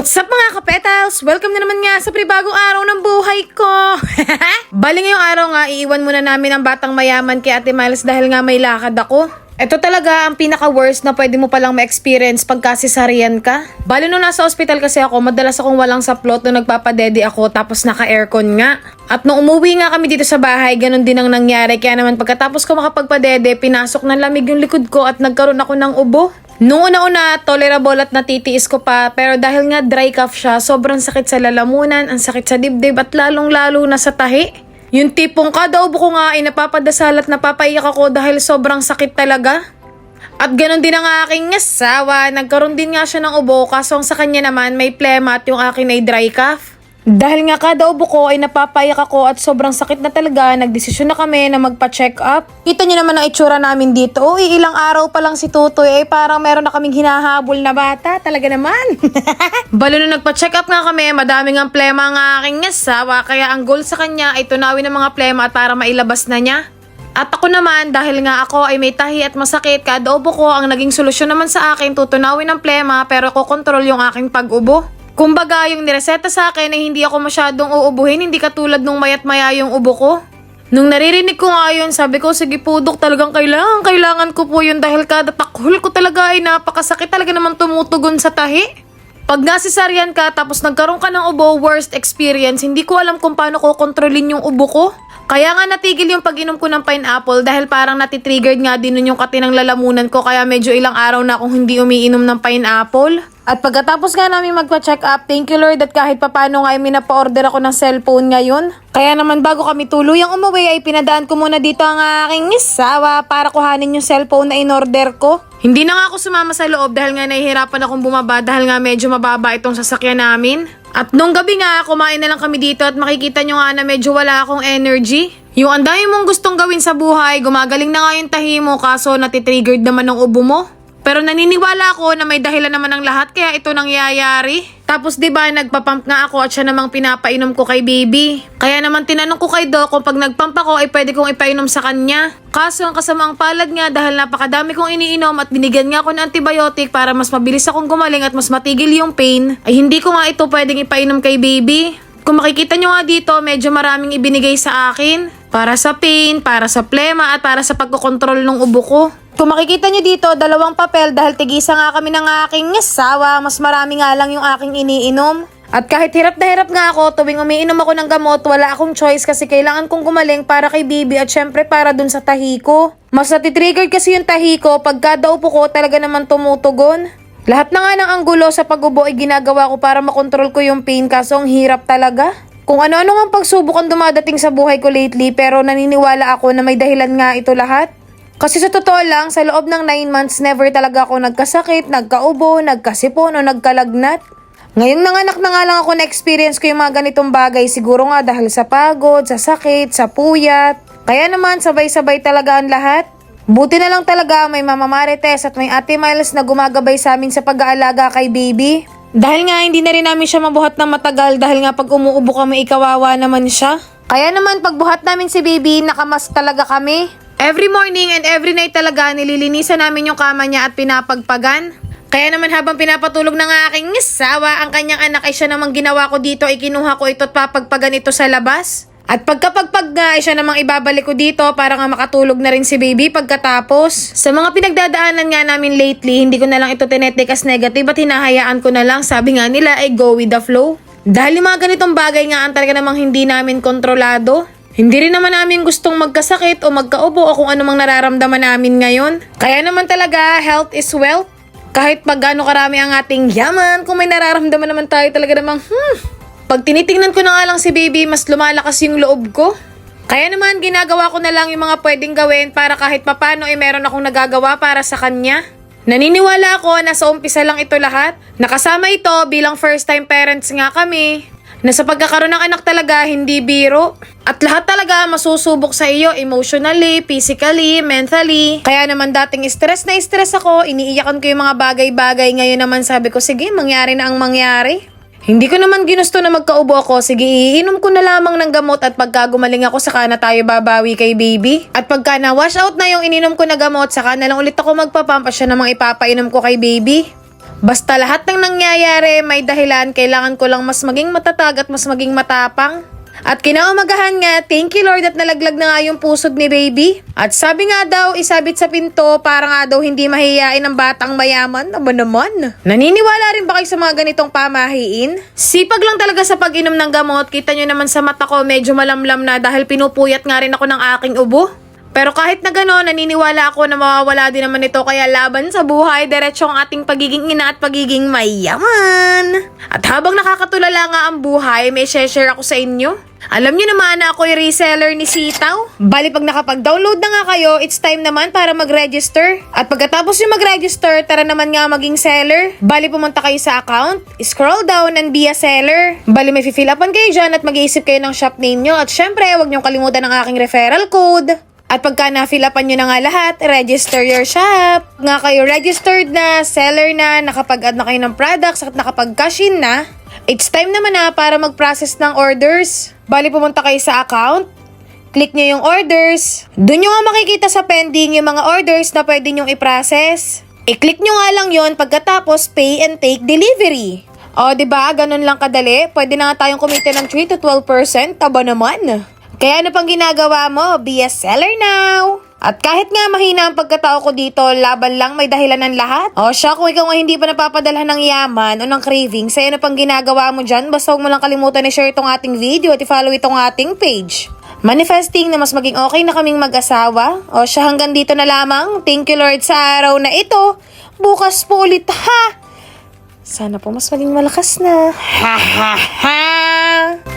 What's up mga kapetals? Welcome na naman nga sa pribagong araw ng buhay ko. Bali ngayong araw nga, iiwan muna namin ang batang mayaman kay Ate Miles dahil nga may lakad ako. Ito talaga ang pinaka-worst na pwede mo palang ma-experience pagka cesarean ka. Bali nung nasa ospital kasi ako, madalas akong walang saplot nung nagpapadede ako tapos naka-aircon nga. At nung umuwi nga kami dito sa bahay, ganun din ang nangyari. Kaya naman pagkatapos ko makapagpadede, pinasok ng lamig yung likod ko at nagkaroon ako ng ubo. Noong una-una, tolerable at natitiis ko pa, pero dahil nga dry cough siya, sobrang sakit sa lalamunan, ang sakit sa dibdib at lalong-lalo na sa tahi. Yung tipong kada ubo ko nga ay napapadasal at napapaiyak ako dahil sobrang sakit talaga. At ganun din ang aking asawa, nagkaroon din nga siya ng ubo kaso ang sa kanya naman may plema at yung akin ay dry cough. Dahil nga kada ubo ko ay napapayak ako at sobrang sakit na talaga, nagdesisyon na kami na magpa-check up. Kita niyo naman ang itsura namin dito. Uy, ilang araw pa lang si Tutoy, eh parang meron na kaming hinahabol na bata. Talaga naman. Balo nung nagpa-check up nga kami, madaming ang plema ang aking asawa, kaya ang goal sa kanya ay tunawin ang mga plema at para mailabas na niya. At ako naman, dahil nga ako ay may tahi at masakit, kada ubo ko, ang naging solusyon naman sa akin, tutunawin ang plema pero kokontrol yung aking pag-ubo. Kumbaga, yung nireseta sa akin ay hindi ako masyadong uubuhin, hindi katulad nung mayat maya yung ubo ko. Nung naririnig ko nga yun, sabi ko, sige po, Dok, talagang kailangan, kailangan ko po yun dahil kada takhol ko talaga ay napakasakit talaga naman tumutugon sa tahi. Pag nasisaryan ka tapos nagkaroon ka ng ubo, worst experience, hindi ko alam kung paano ko kontrolin yung ubo ko. Kaya nga natigil yung pag-inom ko ng pineapple dahil parang natitriggered nga din nun yung katinang lalamunan ko kaya medyo ilang araw na akong hindi umiinom ng pineapple. At pagkatapos nga namin magpa-check up, thank you Lord at kahit papano nga ay minapa-order ako ng cellphone ngayon. Kaya naman bago kami tuluyang umuwi ay pinadaan ko muna dito ang aking isawa para kuhanin yung cellphone na in-order ko. Hindi na nga ako sumama sa loob dahil nga nahihirapan akong bumaba dahil nga medyo mababa itong sasakyan namin. At nung gabi nga, kumain na lang kami dito at makikita nyo nga na medyo wala akong energy. Yung ang mong gustong gawin sa buhay, gumagaling na nga yung tahi mo kaso natitriggered naman ng ubo mo. Pero naniniwala ako na may dahilan naman ng lahat kaya ito nangyayari. Tapos 'di ba nagpapump nga ako at siya namang pinapainom ko kay baby. Kaya naman tinanong ko kay Doc kung pag nagpump ako ay pwede kong ipainom sa kanya. Kaso ang kasamaang palad nga dahil napakadami kong iniinom at binigyan nga ako ng antibiotic para mas mabilis akong gumaling at mas matigil yung pain, ay hindi ko nga ito pwedeng ipainom kay baby. Kung makikita nyo nga dito, medyo maraming ibinigay sa akin. Para sa pain, para sa plema, at para sa pagkokontrol ng ubo ko. Kung makikita nyo dito, dalawang papel dahil tigisa nga kami ng aking asawa, mas marami nga lang yung aking iniinom. At kahit hirap na hirap nga ako, tuwing umiinom ako ng gamot, wala akong choice kasi kailangan kong gumaling para kay baby at syempre para dun sa tahi ko. Mas natitrigger kasi yung tahi ko, pagka daw po ko talaga naman tumutugon. Lahat na nga ng anggulo sa pag-ubo ay ginagawa ko para makontrol ko yung pain kaso ang hirap talaga. Kung ano-ano nga pagsubok ang dumadating sa buhay ko lately pero naniniwala ako na may dahilan nga ito lahat. Kasi sa totoo lang, sa loob ng 9 months, never talaga ako nagkasakit, nagkaubo, nagkasipon o nagkalagnat. Ngayong nanganak na nga lang ako na-experience ko yung mga ganitong bagay siguro nga dahil sa pagod, sa sakit, sa puyat. Kaya naman sabay-sabay talaga ang lahat. Buti na lang talaga may Mama Marites at may Ate Miles na gumagabay sa amin sa pag-aalaga kay baby. Dahil nga hindi na rin namin siya mabuhat ng matagal dahil nga pag umuubo kami ikawawa naman siya. Kaya naman pagbuhat namin si baby nakamas talaga kami. Every morning and every night talaga nililinisan namin yung kama niya at pinapagpagan. Kaya naman habang pinapatulog ng aking asawa, ang kanyang anak ay siya namang ginawa ko dito ay kinuha ko ito at papagpagan ito sa labas. At pagkapagpag nga ay siya namang ibabalik ko dito para nga makatulog na rin si baby pagkatapos. Sa mga pinagdadaanan nga namin lately, hindi ko na lang ito tinetake as negative at hinahayaan ko na lang. Sabi nga nila ay go with the flow. Dahil yung mga ganitong bagay nga ang talaga namang hindi namin kontrolado. Hindi rin naman namin gustong magkasakit o magkaubo o kung ano mang nararamdaman namin ngayon. Kaya naman talaga, health is wealth. Kahit pag gaano karami ang ating yaman, kung may nararamdaman naman tayo talaga namang, hmm, pag tinitingnan ko na nga lang si baby, mas lumalakas yung loob ko. Kaya naman, ginagawa ko na lang yung mga pwedeng gawin para kahit papano ay meron akong nagagawa para sa kanya. Naniniwala ako na sa umpisa lang ito lahat. Nakasama ito bilang first time parents nga kami. Na sa pagkakaroon ng anak talaga, hindi biro. At lahat talaga masusubok sa iyo emotionally, physically, mentally. Kaya naman dating stress na stress ako, iniiyakan ko yung mga bagay-bagay. Ngayon naman sabi ko, sige, mangyari na ang mangyari. Hindi ko naman ginusto na magkaubo ako. Sige, iinom ko na lamang ng gamot at pagka gumaling ako, saka na tayo babawi kay baby. At pagka na-wash out na yung ininom ko na gamot, saka na lang ulit ako magpapampa siya namang ipapainom ko kay baby. Basta lahat ng nangyayari may dahilan, kailangan ko lang mas maging matatag at mas maging matapang. At kinaumagahan nga, thank you Lord at nalaglag na nga yung pusod ni baby. At sabi nga daw, isabit sa pinto para nga daw hindi mahihain ng batang mayaman. Aba naman. Naniniwala rin ba kayo sa mga ganitong pamahiin? Sipag lang talaga sa pag-inom ng gamot. Kita nyo naman sa mata ko, medyo malamlam na dahil pinupuyat nga rin ako ng aking ubo. Pero kahit na gano'n, naniniwala ako na mawawala din naman ito kaya laban sa buhay, diretso ang ating pagiging ina at pagiging mayaman. At habang nakakatulala nga ang buhay, may share ako sa inyo. Alam niyo naman na ako yung reseller ni Sitaw. Bali pag nakapag-download na nga kayo, it's time naman para mag-register. At pagkatapos yung mag-register, tara naman nga maging seller. Bali pumunta kayo sa account, scroll down and be a seller. Bali may fill upan kayo dyan at mag-iisip kayo ng shop name nyo. At syempre, huwag niyong kalimutan ang aking referral code. At pagka na-fill upan nyo na nga lahat, register your shop. Nga kayo registered na, seller na, nakapag-add na kayo ng products at nakapag-cash in na, it's time naman na para mag-process ng orders. Bali pumunta kayo sa account, click nyo yung orders. Doon nyo nga makikita sa pending yung mga orders na pwede nyong i-process. I-click nyo nga lang yon pagkatapos pay and take delivery. O, di ba? Ganun lang kadali. Pwede na nga tayong kumita ng 3 to 12%. Taba naman. Kaya ano pang ginagawa mo? Be a seller now! At kahit nga mahina ang pagkatao ko dito, laban lang may dahilan ng lahat. O siya, kung ikaw nga hindi pa napapadala ng yaman o ng craving, sa'yo na pang ginagawa mo dyan, basta huwag mo lang kalimutan i-share itong ating video at i-follow itong ating page. Manifesting na mas maging okay na kaming mag-asawa. O siya, hanggang dito na lamang. Thank you Lord sa araw na ito. Bukas po ulit ha! Sana po mas maging malakas na. Ha ha ha!